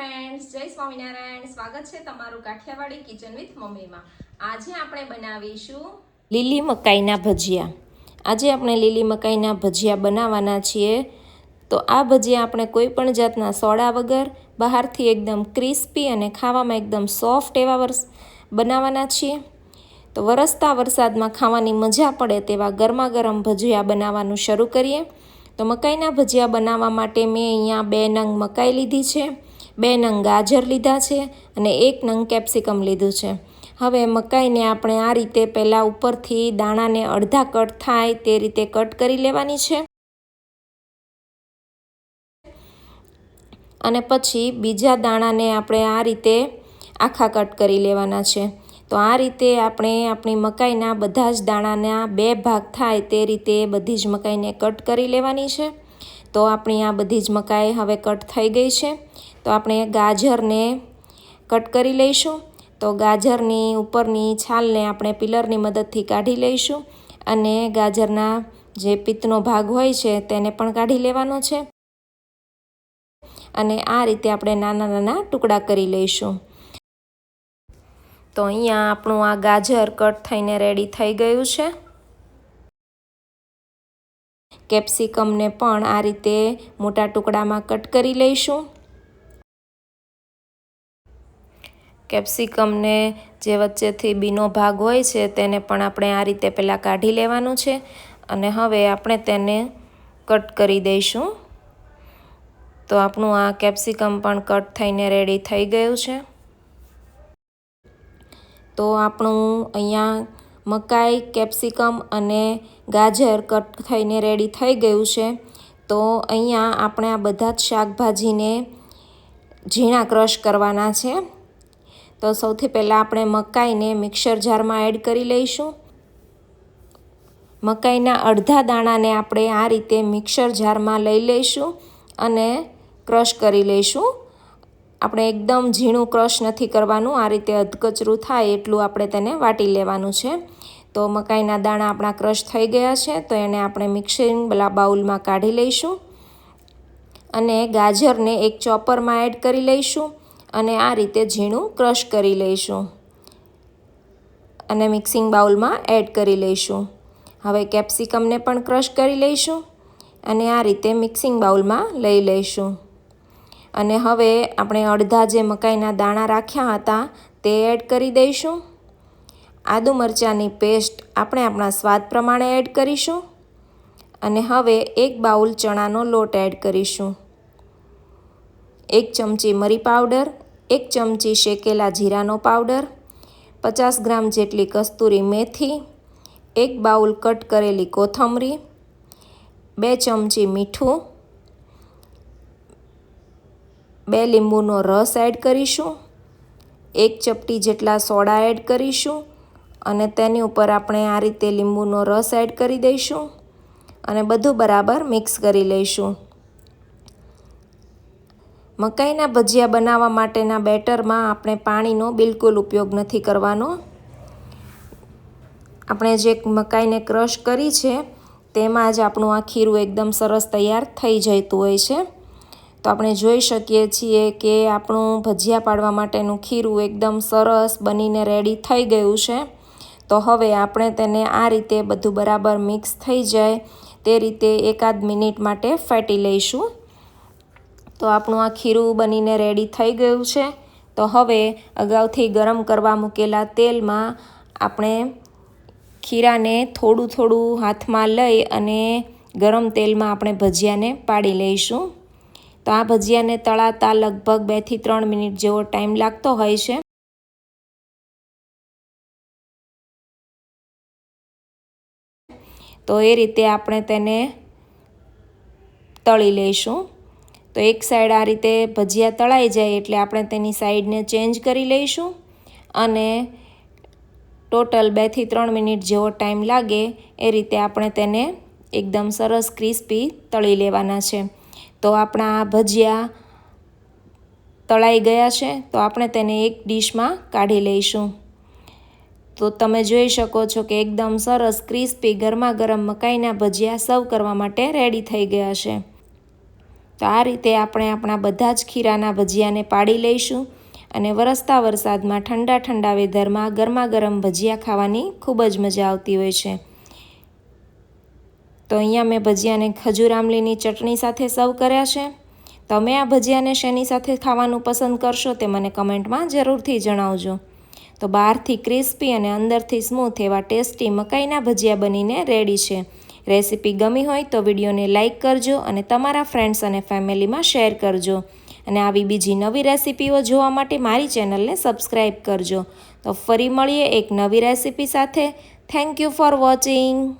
Friends જય સ્વામિનારાયણ. સ્વાગત છે તમારું કાઠિયાવાડી કિચન વિથ મમ્મીમાં. આજે આપણે બનાવીશું લીલી મકાઈના ભજીયા. આજે આપણે લીલી મકાઈના ભજીયા બનાવવાના છીએ. તો આ ભજીયા આપણે કોઈ પણ જાતના સોડા વગર બહારથી એકદમ ક્રિસ્પી અને ખાવામાં એકદમ સોફ્ટ એવા વર્ષ બનાવવાના છીએ. તો વરસતા વરસાદમાં ખાવાની મજા પડે તેવા ગરમા ગરમ ભજીયા બનાવવાનું શરૂ કરીએ. તો મકાઈના ભજીયા બનાવવા માટે મેં અહીંયા બે નંગ મકાઈ લીધી છે. બે નંગ ગાજર લીધા છે અને એક નંગ કેપ્સિકમ લીધું છે. હવે મકાઈને આપણે આ રીતે પહેલાં ઉપરથી દાણાને અડધા કટ થાય તે રીતે કટ કરી લેવાની છે. અને પછી બીજા દાણાને આપણે આ રીતે આખા કટ કરી લેવાના છે. તો આ રીતે આપણે આપણી મકાઈના બધા જ દાણાના બે ભાગ થાય તે રીતે બધી જ મકાઈને કટ કરી લેવાની છે. તો આપણી આ બધી જ મકાઈ હવે કટ થઈ ગઈ છે. તો આપણે ગાજરને કટ કરી લઈશું. તો ગાજરની ઉપરની છાલને આપણે પિલરની મદદથી કાઢી લઈશું અને ગાજરના જે પિત્તનો ભાગ હોય છે તેને પણ કાઢી લેવાનો છે. અને આ રીતે આપણે નાના નાના ટુકડા કરી લઈશું. તો અહીંયા આપણું આ ગાજર કટ થઈને રેડી થઈ ગયું છે. કેપ્સિકમને પણ આ રીતે મોટા ટુકડામાં કટ કરી લઈશું. કેપ્સિકમને જે વચ્ચેથી બીનો ભાગ હોય છે તેને પણ આપણે આ રીતે પહેલાં કાઢી લેવાનું છે અને હવે આપણે તેને કટ કરી દઈશું. તો આપણું આ કેપ્સિકમ પણ કટ થઈને રેડી થઈ ગયું છે. તો આપણું અહીંયા મકાઈ, કેપ્સિકમ અને ગાજર કટ થઈને રેડી થઈ ગયું છે. તો અહીંયા આપણે આ બધા જ શાકભાજીને ઝીણા ક્રશ કરવાના છે. તો સૌથી પહેલાં આપણે મકાઈને મિક્સર જારમાં એડ કરી લઈશું. મકાઈના અડધા દાણાને આપણે આ રીતે મિક્સર જારમાં લઈ લઈશું અને ક્રશ કરી લઈશું. આપણે એકદમ ઝીણું ક્રશ નથી કરવાનું. આ રીતે અધકચરું થાય એટલું આપણે તેને વાટી લેવાનું છે. તો મકાઈના દાણા આપણા ક્રશ થઈ ગયા છે, તો એને આપણે મિક્સિંગ બાઉલમાં કાઢી લઈશું. અને ગાજરને એક ચોપરમાં એડ કરી લઈશું અને આ રીતે ઝીણું ક્રશ કરી લઈશું. અને મિક્સિંગ બાઉલમાં એડ કરી લઈશું. હવે કેપ્સિકમને પણ ક્રશ કરી લઈશું અને આ રીતે મિક્સિંગ બાઉલમાં લઈ લઈશું. અને હવે આપણે અડધા જે મકાઈના દાણા રાખ્યા હતા તે એડ કરી દઈશું. આદુ મરચાંની પેસ્ટ આપણે આપણા સ્વાદ પ્રમાણે એડ કરીશું. અને હવે એક બાઉલ ચણાનો લોટ એડ કરીશું. એક ચમચી મરી પાવડર, એક ચમચી શેકેલા જીરાનો પાવડર, પચાસ ગ્રામ જેટલી કસ્તુરી મેથી, એક બાઉલ કટ કરેલી કોથમરી, બે ચમચી મીઠું બે લીંબુનો રસ એડ કરીશું, એક ચપટી જેટલા સોડા એડ કરીશું અને તેની ઉપર આપણે આ રીતે લીંબુનો રસ એડ કરી દઈશું અને બધું બરાબર મિક્સ કરી લઈશું. મકાઈના ભજીયા બનાવવા માટેના બેટરમાં આપણે પાણીનો બિલકુલ ઉપયોગ નથી કરવાનો. આપણે જે મકાઈને ક્રશ કરી છે, તેમાં જ આપણું આ ખીરું એકદમ સરસ તૈયાર થઈ જતું હોય છે. તો આપણે જોઈ શકીએ છીએ કે આપણું ભજીયા પાડવા માટેનું ખીરું એકદમ સરસ બનીને રેડી થઈ ગયું છે. તો હવે આપણે તેને આ રીતે બધું બરાબર મિક્સ થઈ જાય તે રીતે એકાદ મિનિટ માટે ફેટી લઈશું. તો આપણું આ ખીરું બનીને રેડી થઈ ગયું છે. તો હવે અગાઉથી ગરમ કરવા મૂકેલા તેલમાં આપણે ખીરાને થોડું થોડું હાથમાં લઈ અને ગરમ તેલમાં આપણે ભજીયાને પાડી લઈશું. તો આ ભજીયાને તળાતા લગભગ બેથી ત્રણ મિનિટ જેવો ટાઈમ લાગતો હોય છે. તો એ રીતે આપણે તેને તળી લઈશું. તો એક સાઈડ આ રીતે ભજીયા તળાઈ જાય એટલે આપણે તેની સાઈડને ચેન્જ કરી લઈશું અને ટોટલ બેથી ત્રણ મિનિટ જેવો ટાઈમ લાગે એ રીતે આપણે તેને એકદમ સરસ ક્રિસ્પી તળી લેવાના છે. તો આપણા ભજીયા તળાઈ ગયા છે, તો આપણે તેને એક ડીશમાં કાઢી લઈશું. તો તમે જોઈ શકો છો કે એકદમ સરસ, ક્રિસ્પી, ગરમા ગરમ મકાઈના ભજીયા સર્વ કરવા માટે રેડી થઈ ગયા છે. તો આ રીતે આપણે આપણા બધા જ ખીરાના ભજીયાને પાડી લઈશું અને વરસતા વરસાદમાં ઠંડા ઠંડા વેધરમાં ગરમા ગરમ ભજીયા ખાવાની ખૂબ જ મજા આવતી હોય છે. તો અહીંયા મેં ભજીયાને ખજૂર આમલીની ચટણી સાથે સર્વ કર્યા છે. તમે આ ભજીયાને શેની સાથે ખાવાનું પસંદ કરશો તે મને કમેન્ટમાં જરૂરથી જણાવજો. તો બહારથી ક્રિસ્પી અને અંદરથી સ્મૂથ એવા ટેસ્ટી મકાઈના ભજીયા બનીને રેડી છે. રેસીપી ગમી હોય તો વિડીયોને લાઇક કરજો અને તમારા ફ્રેન્ડ્સ અને ફેમિલીમાં શેર કરજો. અને આવી બીજી નવી રેસીપીઓ જોવા માટે મારી ચેનલને સબસ્ક્રાઈબ કરજો. તો ફરી મળીએ એક નવી રેસીપી સાથે. Thank you for watching.